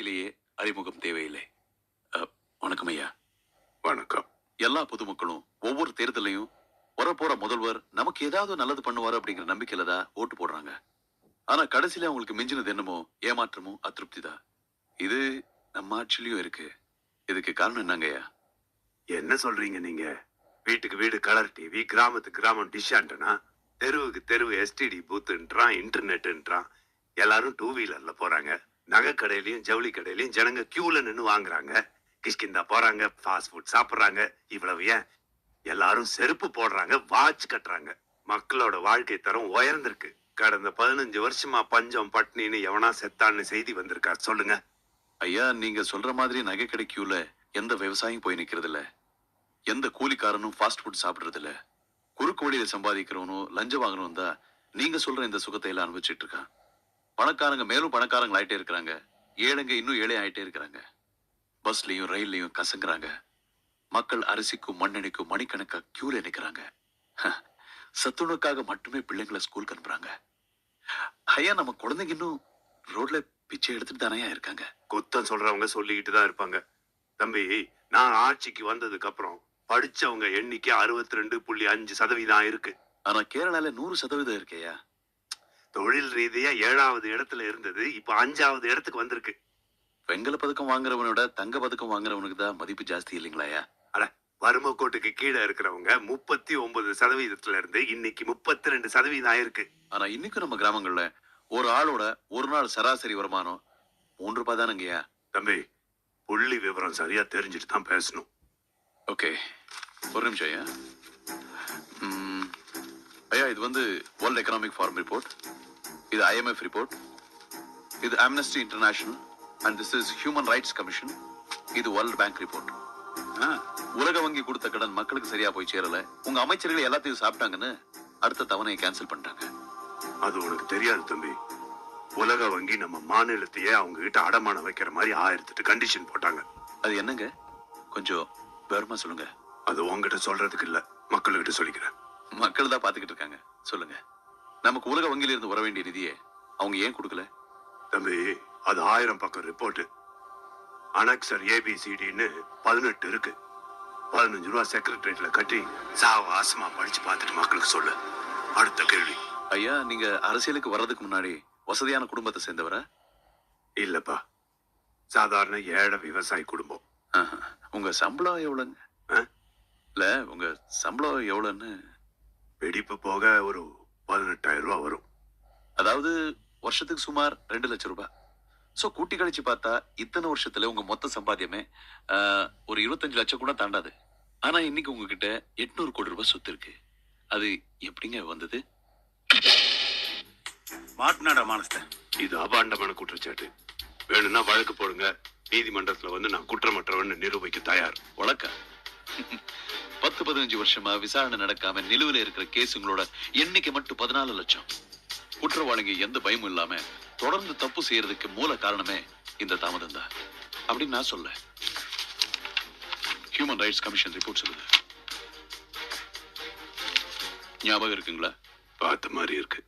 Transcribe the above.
வங்கியிலேயே அறிமுகம் தேவையில்லை. வணக்கம் ஐயா. வணக்கம். எல்லா பொதுமக்களும் ஒவ்வொரு தேர்தலையும் வரப்போற முதல்வர் நமக்கு ஏதாவது நல்லது பண்ணுவார் அப்படிங்கிற நம்பிக்கையில தான் ஓட்டு போடுறாங்க. ஆனா கடைசியில அவங்களுக்கு மிஞ்சினது என்னமோ ஏமாற்றமும் அதிருப்தி தான் இது நம்ம ஆட்சியிலயும் இருக்கு. இதுக்கு காரணம் என்னங்கய்யா என்ன சொல்றீங்க நீங்க? வீட்டுக்கு வீடு கலர் டிவி கிராமத்துக்கு கிராமம் டிஷ் ஆண்டனா தெருவுக்கு தெருவு எஸ்டிடி பூத்துன்றான் இன்டர்நெட்ன்றான் எல்லாரும் டூ வீலர்ல போறாங்க. நகை கடையிலயும் ஜவுளி கடையிலயும் ஜனங்க கியூல நின்னு வாங்குறாங்க. கிஷ்கிந்தா போறாங்க ஃபாஸ்ட் ஃபுட் சாப்பிடுறாங்க. இவ்வளவு ஏன்? எல்லாரும் செருப்பு போடுறாங்க வாட்ச் கட்டுறாங்க. மக்களோட வாழ்க்கை தரம் உயர்ந்திருக்கு. கடந்த பதினஞ்சு வருஷமா பஞ்சம் பட்னின்னு எவனா செத்தான்னு செய்தி வந்திருக்கார் சொல்லுங்க. ஐயா நீங்க சொல்ற மாதிரி நகை கிடைக்கும்ல எந்த விவசாயம் போய் நிக்கிறது இல்ல எந்த கூலிக்காரனும் ஃபாஸ்ட் ஃபுட் சாப்பிடுறது இல்ல குறுக்கு வழியில சம்பாதிக்கிறவனும் லஞ்சம் வாங்கணும் தான் நீங்க சொல்ற இந்த சுகத்தை எல்லாம் அனுபவிச்சுட்டு இருக்கான். பணக்காரங்க மேலும் பணக்காரங்க ஆயிட்டே இருக்கிறாங்க. ஏழைங்க இன்னும் ஏழை ஆயிட்டே இருக்கிறாங்க. பஸ்லயும் ரயில்லயும் கசங்குறாங்க. மக்கள் அரிசிக்கும் மண்ணெண்ணைக்கும் மணிக்கணக்கா கியூல நிக்கிறாங்க. சத்துணவுக்காக மட்டுமே பிள்ளைங்களை ஸ்கூலுக்கு அனுப்புறாங்க. ஐயா நம்ம குழந்தைங்க இன்னும் ரோட்ல பிச்சை எடுத்துட்டு தானே இருக்காங்க? குத்தம் சொல்றவங்க சொல்லிக்கிட்டு தான் இருப்பாங்க. தம்பி நான் ஆட்சிக்கு வந்ததுக்கு அப்புறம் படிச்சவங்க எண்ணிக்கை அறுபத்தி ரெண்டு புள்ளி அஞ்சு சதவீதம் இருக்கு. ஆனா கேரளால நூறு சதவீதம் இருக்கேயா? தொழில் ரீதியா ஏழாவது இடத்துல இருந்தது இப்ப அஞ்சாவது இடத்துக்கு வந்திருக்கு. வெங்கல பதக்கம் வாங்குறவனோட தங்க பதக்கம் வாங்குறவனுக்கு தான் மதிப்பு ஜாஸ்தி இல்லைங்களாயா? வறுமை கோட்டுக்கு கீழே இருக்கிறவங்க முப்பத்தி ஒன்பது சதவீதத்துல இருந்து இன்னைக்கு முப்பத்தி ரெண்டு சதவீதம் ஆயிருக்கு. ஆனா இன்னைக்கும் நம்ம கிராமங்கள்ல ஒரு ஆளோட ஒரு நாள் சராசரி வருமானம் மூன்று ரூபாய் தானங்கய்யா? தம்பி புள்ளி விவரம் சரியா தெரிஞ்சுட்டு தான் பேசணும். ஓகே ஒரு நிமிஷம் ஐயா. ஐயா இது வந்து வேர்ல்ட் எக்கனாமிக் ஃபார்ம் ரிப்போர்ட் இது ஐஎம்எஃப் ரிப்போர்ட் இது Amnesty International and this is human rights commission இது வேர்ல்ட் பேங்க் ரிப்போர்ட் உலக வங்கி கொடுத்த கடன் மக்களுக்கு சரியா போய் சேரல. உங்க அமைச்சர்கள் எல்லாத்தையும் சாப்பிட்டாங்கன்னு அடுத்த தவணையை கேன்சல் பண்ணிட்டாங்க. அது உனக்கு தெரியாது தம்பி. உலக வங்கி நம்ம மாநிலத்தையே அவங்க கிட்ட அடமானம் வைக்கிற மாதிரி ஆயிரத்தெட்டு கண்டிஷன் போட்டாங்க. அது என்னங்க? கொஞ்சம் விவரமா சொல்லுங்க. அது உங்ககிட்ட சொல்றதுக்கு இல்ல. மக்கள்கிட்ட சொல்லிக்கிறேன். மக்கள் தான் பாத்துக்கிட்டு இருக்காங்க. சொல்லுங்க. நமக்கு உலக வங்கியில இருந்து வர வேண்டிய நிதியை அவங்க ஏன் கொடுக்கல? தம்பி அது ஆயிரம் பக்கம் ரிப்போர்ட் அனக்சர் ஏபிசிடின்னு பதினெட்டு இருக்கு. பதினஞ்சு ரூபா செக்ரட்டரியேட்ல கட்டி சாவாசமா படிச்சு பார்த்துட்டு மக்களுக்கு சொல்லு. அடுத்த கேள்வி. ஐயா நீங்க அரசியலுக்கு வர்றதுக்கு முன்னாடி வசதியான குடும்பத்தை சேர்ந்தவரா? இல்லப்பா. சாதாரண ஏழை விவசாய குடும்பம். உங்க சம்பளம் எவ்வளவுங்க ஆ? இல்ல உங்க சம்பளம் எவ்வளவுன்னு வெடிப்பு போக ஒரு பதினெட்டாயிரம் ரூபாய் வரும். அதாவது வருஷத்துக்கு சுமார் ரெண்டு லட்சம் ரூபாய் சோ கூட்டி கழிச்சு பார்த்தா இத்தனை வருஷத்துல உங்க மொத்த சம்பாத்தியமே ஒரு இருபத்தஞ்சு லட்சம் கூட தாண்டாது. ஆனா இன்னைக்கு உங்ககிட்ட எட்நூறு கோடி ரூபாய் சொத்து இருக்கு. அது எப்படிங்க வந்தது? மாட்டினாடா மானஸ்த இது அபாண்டமான குற்றச்சாட்டு. வேணும்னா வழக்கு போடுங்க. நீதிமன்றத்துல வந்து நான் குற்றமற்றவன்னு நிரூபிக்க தயார். வழக்கா? பத்து பதினஞ்சு வருஷமா விசாரணை நடக்காம நிலுவில இருக்கிற கேஸுங்களோட எண்ணிக்கை மட்டும் பதினாலு லட்சம். குற்றவாளிங்க எந்த பயமும் இல்லாம தொடர்ந்து தப்பு செய்யறதுக்கு மூல காரணமே இந்த தாமதம் தான். அப்படின்னு நான் சொல்ல ஹியூமன் ரைட்ஸ் கமிஷன் ரிப்போர்ட் சொல்லுது. ஞாபகம் இருக்குங்களா? பார்த்த மாதிரி இருக்கு.